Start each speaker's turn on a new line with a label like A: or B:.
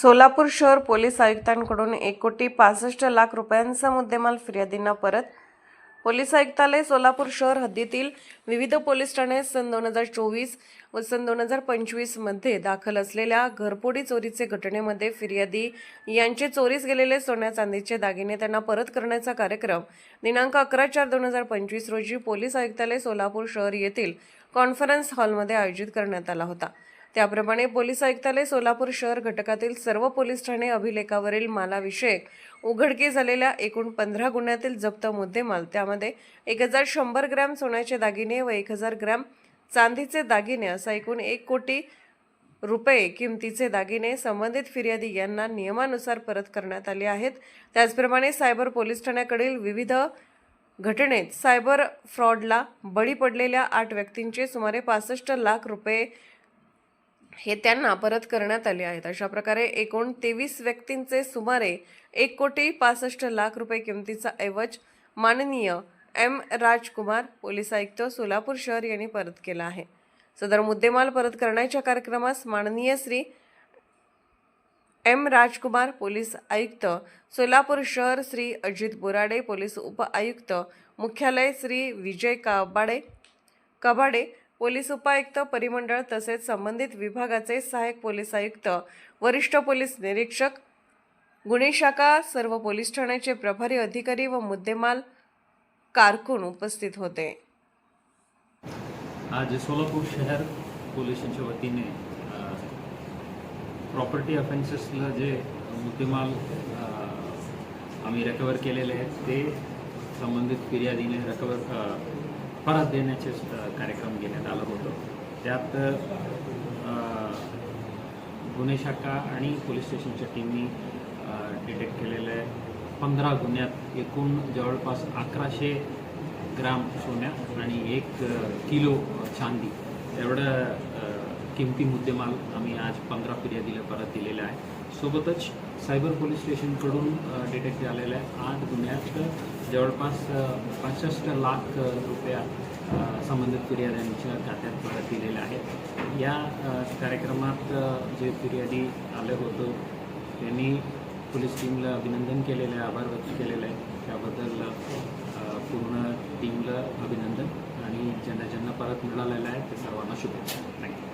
A: सोलापूर शहर पोलीस आयुक्तांकडून एक कोटी पासष्ट लाख रुपयांचा मुद्देमाल फिर्यादींना परत. पोलीस आयुक्तालय सोलापूर शहर हद्दीतील विविध पोलीस ठाणे सन दोन हजार चोवीस व सन दोन हजार पंचवीसमध्ये दाखल असलेल्या घरपोडी चोरीचे घटनेमध्ये फिर्यादी यांचे चोरीस गेलेले सोन्या चांदीचे दागिने त्यांना परत करण्याचा कार्यक्रम. दिनांक अकरा चार दोन हजार पंचवीस रोजी पोलीस आयुक्तालय सोलापूर शहर येथील कॉन्फरन्स हॉलमध्ये आयोजित करण्यात आला होता. त्याप्रमाणे पोलीस आयुक्तालय सोलापूर शहर घटकातील सर्व पोलीस ठाणे अभिलेखावरील मालाविषयक उघडकीस झालेल्या एकूण पंधरा गुन्ह्यातील जप्त मुद्देमाल. त्यामध्ये एक हजार शंभर ग्रॅम सोन्याचे दागिने व एक हजार ग्रॅम चांदीचे दागिने असा एकूण एक कोटी रुपये किमतीचे दागिने संबंधित फिर्यादी यांना नियमानुसार परत करण्यात आले आहेत. त्याचप्रमाणे सायबर पोलीस ठाण्याकडील विविध घटनेत सायबर फ्रॉडला बळी पडलेल्या आठ व्यक्तींचे सुमारे पासष्ट लाख रुपये हे त्यांना परत करण्यात आले आहेत. अशा प्रकारे एकूण तेवीस व्यक्तींचे सुमारे एक कोटी पासष्ट लाख रुपये किमतीचा ऐवज माननीय एम राजकुमार पोलीस आयुक्त सोलापूर शहर यांनी परत केला आहे. सदर मुद्देमाल परत करण्याच्या कार्यक्रमास माननीय श्री एम राजकुमार पोलीस आयुक्त सोलापूर शहर श्री अजित बोराडे पोलीस उप आयुक्त मुख्यालय श्री विजय काबाडे कबाडे पोलीस उपायुक्त परिमंडळ तसेच संबंधित विभागाचे सहाय्यक पोलीस आयुक्त वरिष्ठ पोलीस निरीक्षक गुन्हे शाखा सर्व पोलीस ठाण्याचे प्रभारी अधिकारी व मुद्देमाल कारकून उपस्थित होते.
B: आज सोलापूर शहर पोलिसांच्या वतीने प्रॉपर्टी ऑफेन्सेसला जे मुद्देमाल आम्ही रिकवर केलेले आहेत ते संबंधित फिर्यादीने रिकवर परत देण्याचे कार्यक्रम घेण्यात आलं होतं. त्यात गुन्हे शाखा आणि पोलीस स्टेशनच्या टीमनी डिटेक्ट केलेले पंधरा गुन्ह्यात एकूण जवळपास अकराशे ग्राम सोन्या आणि एक किलो चांदी. एवढं किमती मुद्देमाल आम्ही आज पंधरा फिर्यादीला परत दिलेला आहे सोबतच सायबर पोलीस स्टेशनकडून डिटेक्ट झालेल्या आठ गुन्ह्यात जवळपास पासष्ट लाख रुपया संबंधित फिर्याद्यांच्या खात्यात परत दिलेल्या आहेत. या कार्यक्रमात जे फिर्यादी आले होतं त्यांनी पोलीस टीमला अभिनंदन केलेलं आहे आभार व्यक्त केलेलं आहे. त्याबद्दल पूर्ण टीमला अभिनंदन आणि ज्यांना ज्यांना परत मिळालेलं आहे ते सर्वांना शुभेच्छा. थँक्यू